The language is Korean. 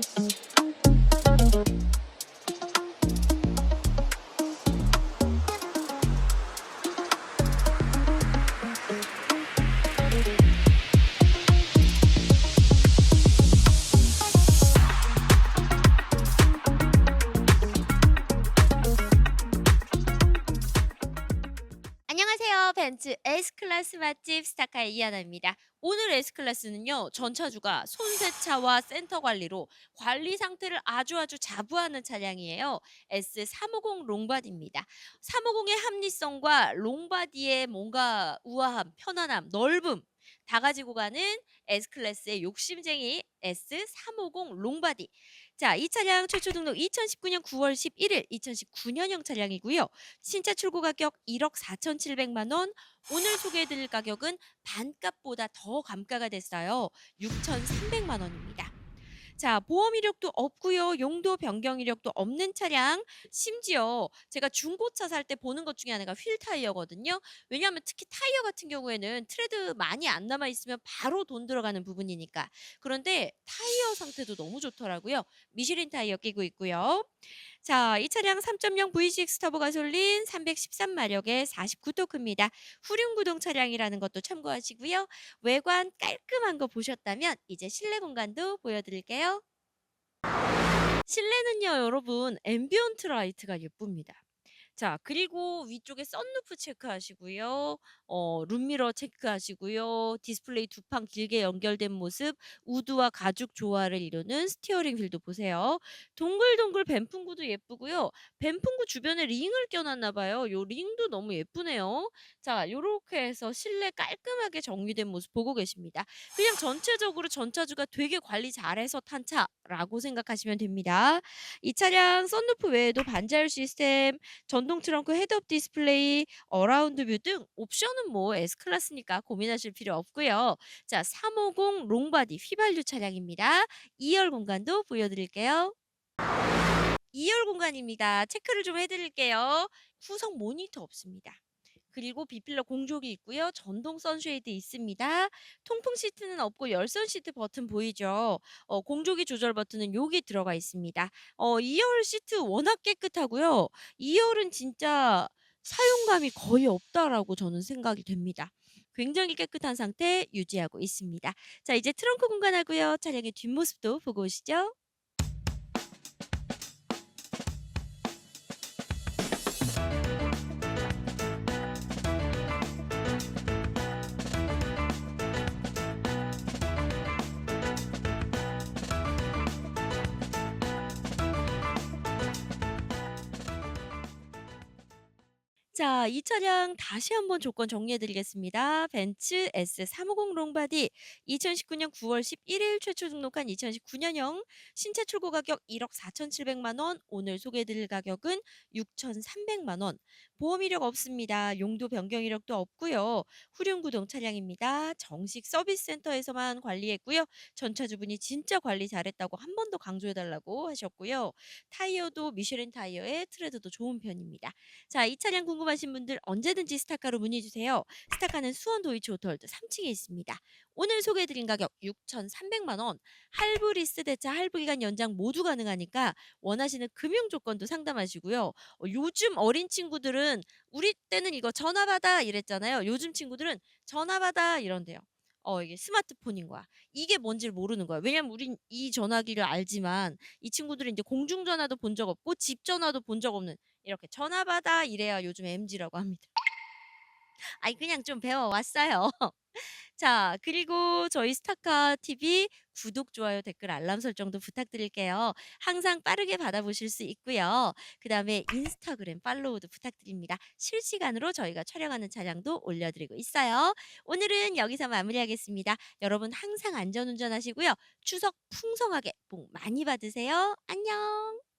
Thank you. 벤츠 S클래스 맛집 스타카의 이하나입니다. 오늘 S클래스는요, 전차주가 손세차와 센터 관리로 관리 상태를 아주 아주 자부하는 차량이에요. S350 롱바디입니다. 350의 합리성과 롱바디의 뭔가 우아함, 편안함, 넓음 다 가지고 가는 S클래스의 욕심쟁이 S350 롱바디. 자, 이 차량 최초 등록 2019년 9월 11일 2019년형 차량이고요. 신차 출고 가격 1억 4,700만 원. 오늘 소개해 드릴 가격은 반값보다 더 감가가 됐어요. 6,300만 원입니다. 자, 보험 이력도 없고요. 용도 변경 이력도 없는 차량. 심지어 제가 중고차 살 때 보는 것 중에 하나가 휠 타이어거든요. 왜냐하면 특히 타이어 같은 경우에는 트레드 많이 안 남아 있으면 바로 돈 들어가는 부분이니까. 그런데 타이어 상태도 너무 좋더라고요. 미쉐린 타이어 끼고 있고요. 자, 이 차량 3.0 V6 터보 가솔린 313마력의 49토크입니다. 후륜 구동 차량이라는 것도 참고하시고요. 외관 깔끔한 거 보셨다면 이제 실내 공간도 보여드릴게요. 실내는요, 여러분, 앰비언트 라이트가 예쁩니다. 자, 그리고 위쪽에 썬루프 체크하시고요. 어, 룸미러 체크하시고요. 디스플레이 두 판 길게 연결된 모습, 우드와 가죽 조화를 이루는 스티어링 휠도 보세요. 동글동글 뱀풍구도 예쁘고요. 뱀풍구 주변에 링을 껴놨나 봐요. 요 링도 너무 예쁘네요. 자, 요렇게 해서 실내 깔끔하게 정리된 모습 보고 계십니다. 그냥 전체적으로 전차주가 되게 관리 잘해서 탄 차라고 생각하시면 됩니다. 이 차량 썬루프 외에도 반자율 시스템, 전동 트렁크 헤드업 디스플레이, 어라운드 뷰 등 옵션은 뭐 S클래스니까 고민하실 필요 없고요. 자, 350 롱바디 휘발유 차량입니다. 2열 공간도 보여드릴게요. 2열 공간입니다. 체크를 좀 해드릴게요. 후석 모니터 없습니다. 그리고 비필러 공조기 있고요. 전동 선쉐이드 있습니다. 통풍 시트는 없고 열선 시트 버튼 보이죠? 어, 공조기 조절 버튼은 여기 들어가 있습니다. 어, 2열 시트 워낙 깨끗하고요. 2열은 진짜 사용감이 거의 없다라고 저는 생각이 됩니다. 굉장히 깨끗한 상태 유지하고 있습니다. 자, 이제 트렁크 공간하고요. 차량의 뒷모습도 보고 오시죠. 자, 이 차량 다시 한번 조건 정리해 드리겠습니다. 벤츠 S350 롱바디 2019년 9월 11일 최초 등록한 2019년형 신차 출고 가격 1억 4,700만 원. 오늘 소개해 드릴 가격은 6,300만 원. 보험 이력 없습니다. 용도 변경 이력도 없고요. 후륜 구동 차량입니다. 정식 서비스 센터에서만 관리했고요. 전차주분이 진짜 관리 잘했다고 한 번 더 강조해 달라고 하셨고요. 타이어도 미쉐린 타이어의 트레드도 좋은 편입니다. 자, 이 차량 궁금하신 분들 언제든지 스타카로 문의 주세요. 스타카는 수원 도이치 오토월드 3층에 있습니다. 오늘 소개해드린 가격 6,300만 원. 할부 리스 대차 할부 기간 연장 모두 가능하니까 원하시는 금융 조건도 상담하시고요. 어, 요즘 어린 친구들은 우리 때는 이거 전화 받아 이랬잖아요. 요즘 친구들은 전화 받아 이런대요. 어, 이게 스마트폰인 거야. 이게 뭔지를 모르는 거야. 왜냐면 우린 이 전화기를 알지만 이 친구들은 이제 공중 전화도 본 적 없고 집 전화도 본 적 없는 이렇게 전화 받아 이래야 요즘 MZ라고 합니다. 아이 그냥 좀 배워 왔어요. 자, 그리고 저희 스타카 TV 구독, 좋아요, 댓글, 알람 설정도 부탁드릴게요. 항상 빠르게 받아보실 수 있고요. 그 다음에 인스타그램 팔로우도 부탁드립니다. 실시간으로 저희가 촬영하는 차량도 올려드리고 있어요. 오늘은 여기서 마무리하겠습니다. 여러분 항상 안전운전 하시고요. 추석 풍성하게 복 많이 받으세요. 안녕!